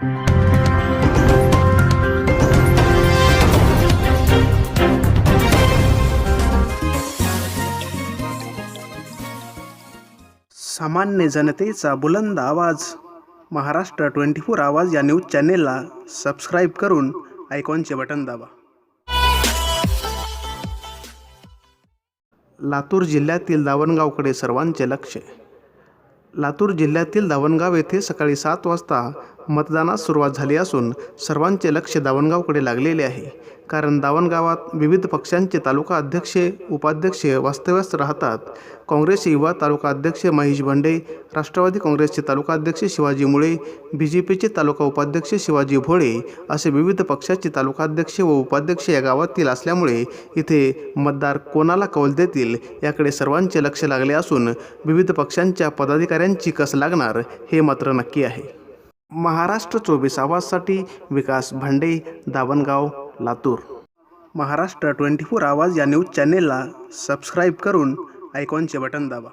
सामान्य जनतेचा बुलंद आवाज. महाराष्ट्र ट्वेंटी फोर आवाज या न्यूज चॅनेलला सबस्क्राईब करून आयकॉनचे बटन दाबा. लातूर जिल्ह्यातील दावणगावकडे सर्वांचे लक्ष. लातूर जिल्ह्यातील दावणगाव येथे सकाळी सात वाजता मतदानास सुरुवात झाली असून सर्वांचे लक्ष दावणगावकडे लागलेले आहे. कारण दावणगावात विविध पक्षांचे तालुका अध्यक्ष उपाध्यक्ष वास्तव्यास राहतात. काँग्रेस युवा तालुका अध्यक्ष महेश भंडे राष्ट्रवादी काँग्रेसचे तालुका अध्यक्ष शिवाजी मुळे बी जे पीचे तालुका उपाध्यक्ष शिवाजी भोळे असे विविध पक्षाचे तालुका अध्यक्ष व उपाध्यक्ष या गावातील असल्यामुळे इथे मतदार कोणाला कौल देतील याकडे सर्वांचे लक्ष लागले असून विविध पक्षांच्या पदाधिकाऱ्यांची कस लागणार हे मात्र नक्की आहे. महाराष्ट्र चोवीस आवाजसाठी विकास भांडे दावणगाव लातूर. महाराष्ट्र ट्वेंटी फोर आवाज या न्यूज चॅनेलला सबस्क्राईब करून आयकॉनचे बटन दाबा.